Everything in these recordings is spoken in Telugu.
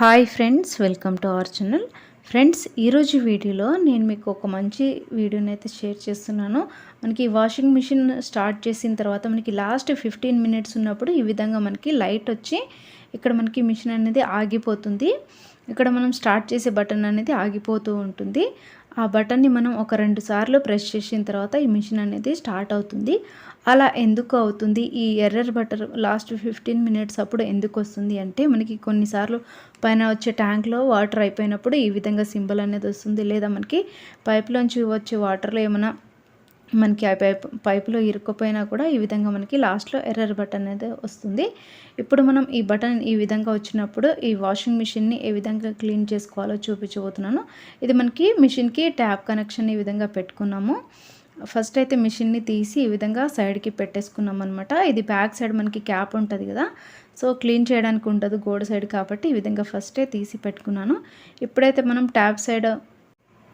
Hi friends welcome to our channel. Friends ఈరోజు వీడియోలో నేను మీకు ఒక మంచి వీడియోని అయితే షేర్ చేస్తున్నాను. మనకి వాషింగ్ మిషన్ స్టార్ట్ చేసిన తర్వాత మనకి లాస్ట్ ఫిఫ్టీన్ మినిట్స్ ఉన్నప్పుడు ఈ విధంగా మనకి లైట్ వచ్చి ఇక్కడ మనకి మిషన్ అనేది ఆగిపోతుంది. ఇక్కడ మనం స్టార్ట్ చేసే బటన్ అనేది ఆగిపోతూ ఉంటుంది. ఆ బటన్ని మనం ఒక రెండు సార్లు ప్రెస్ చేసిన తర్వాత ఈ మిషన్ అనేది స్టార్ట్ అవుతుంది. అలా ఎందుకు అవుతుంది? ఈ error butter last fifteen minutes అప్పుడు ఎందుకు వస్తుంది అంటే మనకి కొన్నిసార్లు పైన వచ్చే ట్యాంక్లో వాటర్ అయిపోయినప్పుడు ఈ విధంగా సింబల్ అనేది వస్తుంది. లేదా మనకి పైప్లోంచి వచ్చే వాటర్లో ఏమైనా మనకి ఆ పైప్ పైపులో ఇరుక్కుపోయినా కూడా ఈ విధంగా మనకి లాస్ట్లో ఎర్రర్ బటన్ అనేది వస్తుంది. ఇప్పుడు మనం ఈ బటన్ ఈ విధంగా వచ్చినప్పుడు ఈ వాషింగ్ మిషన్ని ఏ విధంగా క్లీన్ చేసుకోవాలో చూపించబోతున్నాను. ఇది మనకి మిషన్కి ట్యాప్ కనెక్షన్ ఈ విధంగా పెట్టుకున్నాము. ఫస్ట్ అయితే మిషన్ని తీసి ఈ విధంగా సైడ్కి పెట్టేసుకున్నాం అనమాట ఇది బ్యాక్ సైడ్ మనకి క్యాప్ ఉంటుంది కదా సో క్లీన్ చేయడానికి ఉంటుంది గోడ సైడ్ కాబట్టి ఈ విధంగా ఫస్టే తీసి పెట్టుకున్నాను. ఇప్పుడైతే మనం ట్యాప్ సైడ్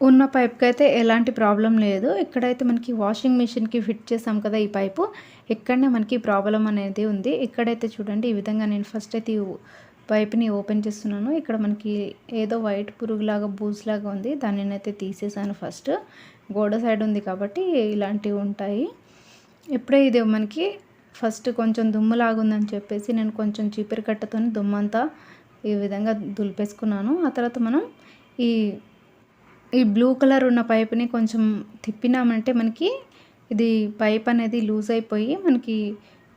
ఉన్న పైప్కి అయితే ఎలాంటి ప్రాబ్లం లేదు. ఇక్కడైతే మనకి వాషింగ్ మిషన్కి ఫిట్ చేసాం కదా ఈ పైపు. ఇక్కడనే మనకి ప్రాబ్లం అనేది ఉంది. ఇక్కడైతే చూడండి ఈ విధంగా నేను ఫస్ట్ అయితే ఈ పైప్ని ఓపెన్ చేస్తున్నాను. ఇక్కడ మనకి ఏదో వైట్ పురుగులాగా బూజ్లాగా ఉంది. దానిని అయితే తీసేసాను ఫస్ట్ గోడ సైడ్ ఉంది కాబట్టి ఇలాంటివి ఉంటాయి. ఇప్పుడే ఇది మనకి ఫస్ట్ కొంచెం దుమ్ములాగుందని చెప్పేసి నేను కొంచెం చీపిరి కట్టతో దుమ్మంతా ఈ విధంగా దులిపేసుకున్నాను. ఆ తర్వాత మనం ఈ ఈ బ్లూ కలర్ ఉన్న పైప్ని కొంచెం తిప్పినామంటే మనకి ఇది పైప్ అనేది లూజ్ అయిపోయి మనకి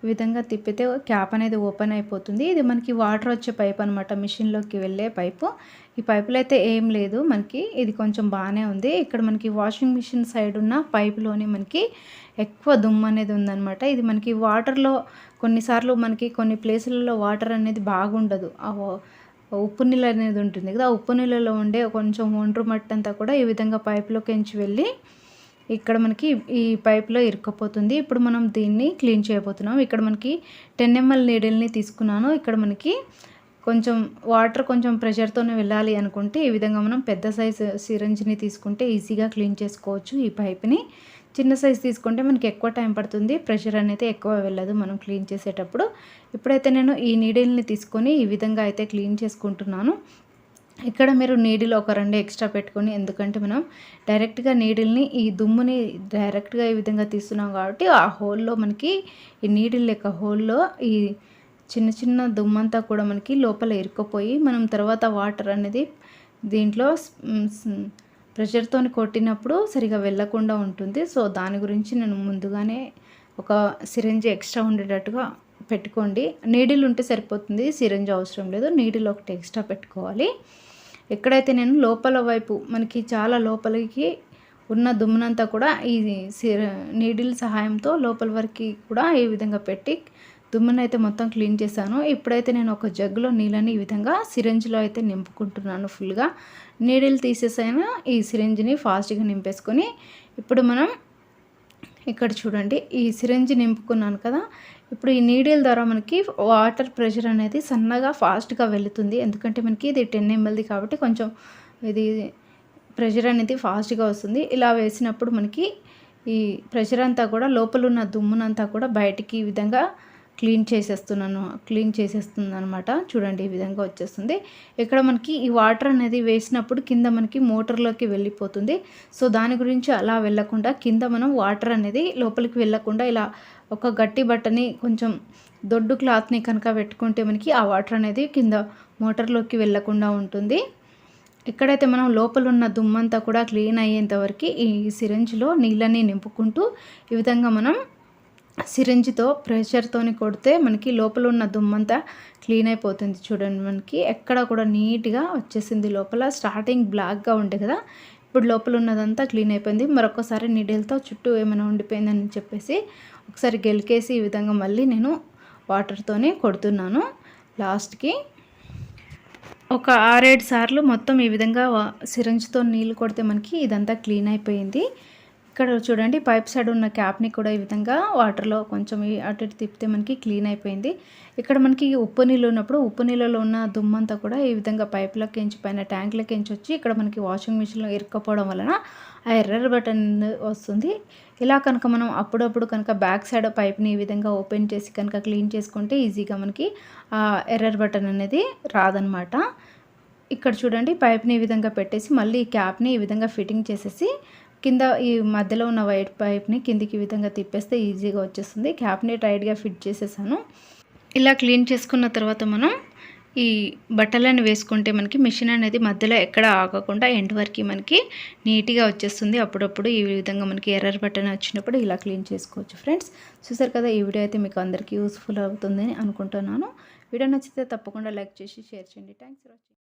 ఈ విధంగా తిప్పితే క్యాప్ అనేది ఓపెన్ అయిపోతుంది. ఇది మనకి వాటర్ వచ్చే పైప్ అనమాట మిషన్లోకి వెళ్ళే పైపు. ఈ పైపులో అయితే ఏం లేదు మనకి. ఇది కొంచెం బాగానే ఉంది. ఇక్కడ మనకి వాషింగ్ మిషన్ సైడ్ ఉన్న పైపులోనే మనకి ఎక్కువ దుమ్ము అనేది ఉందన్నమాట. ఇది మనకి వాటర్లో కొన్నిసార్లు మనకి కొన్ని ప్లేసులలో వాటర్ అనేది బాగుండదు. ఉప్పు నీళ్ళు అనేది ఉంటుంది కదా ఆ ఉప్పు నీళ్ళలో ఉండే కొంచెం ఒండ్రు మట్టి అంతా కూడా ఈ విధంగా పైప్లోకి ఎంచి వెళ్ళి ఇక్కడ మనకి ఈ పైప్లో ఇరుక్కపోతుంది. ఇప్పుడు మనం దీన్ని క్లీన్ చేయబోతున్నాం. ఇక్కడ మనకి టెన్ ఎంఎల్ నీడిల్ని తీసుకున్నాను. ఇక్కడ మనకి కొంచెం వాటర్ కొంచెం ప్రెషర్తోనే వెళ్ళాలి అనుకుంటే ఈ విధంగా మనం పెద్ద సైజు సిరంజ్ని తీసుకుంటే ఈజీగా క్లీన్ చేసుకోవచ్చు ఈ పైప్ని. చిన్న సైజ్ తీసుకుంటే మనకి ఎక్కువ టైం పడుతుంది. ప్రెషర్ అనేది ఎక్కువ వెళ్ళదు మనం క్లీన్ చేసేటప్పుడు. ఇప్పుడైతే నేను ఈ నీడిల్ని తీసుకొని ఈ విధంగా అయితే క్లీన్ చేసుకుంటున్నాను. ఇక్కడ మీరు నీడిల్ ఒక రెండు ఎక్స్ట్రా పెట్టుకొని ఎందుకంటే మనం డైరెక్ట్గా నీడిల్ని ఈ దుమ్ముని డైరెక్ట్గా ఈ విధంగా తీస్తున్నాం కాబట్టి ఆ హోల్లో మనకి ఈ నీడిల్ లెక్క హోల్లో ఈ చిన్న చిన్న దుమ్మంతా కూడా మనకి లోపల ఇరుక్కుపోయి మనం తర్వాత వాటర్ అనేది దీంట్లో ప్రెషర్తో కొట్టినప్పుడు సరిగా వెళ్ళకుండా ఉంటుంది. సో దాని గురించి నేను ముందుగానే ఒక సిరంజ్ ఎక్స్ట్రా ఉండేటట్టుగా పెట్టుకోండి. నీడిల్ ఉంటే సరిపోతుంది సిరంజ్ అవసరం లేదు. నీడిల్ ఒకటి ఎక్స్ట్రా పెట్టుకోవాలి. ఎక్కడైతే నేను లోపల వైపు మనకి చాలా లోపలికి ఉన్న దుమ్మునంతా కూడా ఈ నీడిల్ సహాయంతో లోపల వరకు కూడా ఈ విధంగా పెట్టి దుమ్మును అయితే మొత్తం క్లీన్ చేశాను. ఇప్పుడైతే నేను ఒక జగ్గులో నీళ్ళని ఈ విధంగా సిరంజ్లో అయితే నింపుకుంటున్నాను ఫుల్గా. నీడిల్ తీసేసైనా. ఈ సిరంజ్ని ఫాస్ట్గా నింపేసుకొని ఇప్పుడు మనం ఇక్కడ చూడండి ఈ సిరంజ్ నింపుకున్నాను కదా. ఇప్పుడు ఈ నీడిల్ ద్వారా మనకి వాటర్ ప్రెషర్ అనేది సన్నగా ఫాస్ట్గా వెళుతుంది. ఎందుకంటే మనకి ఇది టెన్ ఎంఎల్ది కాబట్టి కొంచెం ఇది ప్రెషర్ అనేది ఫాస్ట్గా వస్తుంది. ఇలా వేసినప్పుడు మనకి ఈ ప్రెషర్ అంతా కూడా లోపల ఉన్న దుమ్మునంతా కూడా బయటికి ఈ విధంగా క్లీన్ చేసేస్తున్నాను క్లీన్ చేసేస్తుంది అనమాట చూడండి ఈ విధంగా వచ్చేస్తుంది. ఇక్కడ మనకి ఈ వాటర్ అనేది వేసినప్పుడు కింద మనకి మోటార్లోకి వెళ్ళిపోతుంది. సో దాని గురించి అలా వెళ్ళకుండా కింద మనం వాటర్ అనేది లోపలికి వెళ్ళకుండా ఇలా ఒక గట్టి బట్టని కొంచెం దొడ్డు క్లాత్ని కనుక పెట్టుకుంటే మనకి ఆ వాటర్ అనేది కింద మోటార్లోకి వెళ్ళకుండా ఉంటుంది. ఎక్కడైతే మనం లోపల ఉన్న దుమ్మంతా కూడా క్లీన్ అయ్యేంతవరకు ఈ సిరంజ్లో నీళ్ళని నింపుకుంటూ ఈ విధంగా మనం సిరంజితో ప్రెషర్తోని కొడితే మనకి లోపల ఉన్న దుమ్మంతా క్లీన్ అయిపోతుంది చూడండి మనకి. ఎక్కడ కూడా నీట్గా వచ్చేసింది లోపల. స్టార్టింగ్ బ్లాక్గా ఉండే కదా. ఇప్పుడు లోపల ఉన్నదంతా క్లీన్ అయిపోయింది. మరొకసారి నీడిల్తో చుట్టూ ఏమైనా ఉండిపోయిందని చెప్పేసి ఒకసారి గెలికేసి ఈ విధంగా మళ్ళీ నేను వాటర్తోనే కొడుతున్నాను. లాస్ట్కి ఒక ఆరేడు సార్లు మొత్తం ఈ విధంగా సిరంజ్తో నీళ్ళు కొడితే మనకి ఇదంతా క్లీన్ అయిపోయింది. ఇక్కడ చూడండి పైప్ సైడ్ ఉన్న క్యాప్ని కూడా ఈ విధంగా వాటర్లో కొంచెం అటు ఇటు తిప్పితే మనకి క్లీన్ అయిపోయింది. ఇక్కడ మనకి ఉప్పు నీళ్ళు ఉన్నప్పుడు ఉప్పు నీళ్ళలో ఉన్న దుమ్మంతా కూడా ఈ విధంగా పైప్లకి ఎంచి పైన ట్యాంక్లకి ఎంచి వచ్చి ఇక్కడ మనకి వాషింగ్ మిషన్లో ఇరుక్కపోవడం వలన ఆ ఎర్రర్ బటన్ వస్తుంది. ఇలా కనుక మనం అప్పుడప్పుడు కనుక బ్యాక్ సైడ్ పైప్ని ఈ విధంగా ఓపెన్ చేసి కనుక క్లీన్ చేసుకుంటే ఈజీగా మనకి ఆ ఎర్రర్ బటన్ అనేది రాదనమాట. ఇక్కడ చూడండి పైప్ని ఈ విధంగా పెట్టేసి మళ్ళీ ఈ క్యాప్ని ఈ విధంగా ఫిట్టింగ్ చేసేసి కింద ఈ మధ్యలో ఉన్న వైట్ పైప్ని కిందికి ఈ విధంగా తిప్పేస్తే ఈజీగా వచ్చేస్తుంది. క్యాప్ని టైట్గా ఫిట్ చేసేసాను. ఇలా క్లీన్ చేసుకున్న తర్వాత మనం ఈ బట్టలను వేసుకుంటే మనకి మిషన్ అనేది మధ్యలో ఎక్కడ ఆగకుండా ఎండ్ వరకు మనకి నీట్గా వచ్చేస్తుంది. అప్పుడప్పుడు ఈ విధంగా మనకి ఎర్రర్ బట్టన్ వచ్చినప్పుడు ఇలా క్లీన్ చేసుకోవచ్చు ఫ్రెండ్స్. చూసారు కదా ఈ వీడియో అయితే మీకు అందరికీ యూస్ఫుల్ అవుతుందని అనుకుంటున్నాను. వీడియో నచ్చితే తప్పకుండా లైక్ చేసి షేర్ చేయండి. Thanks for watching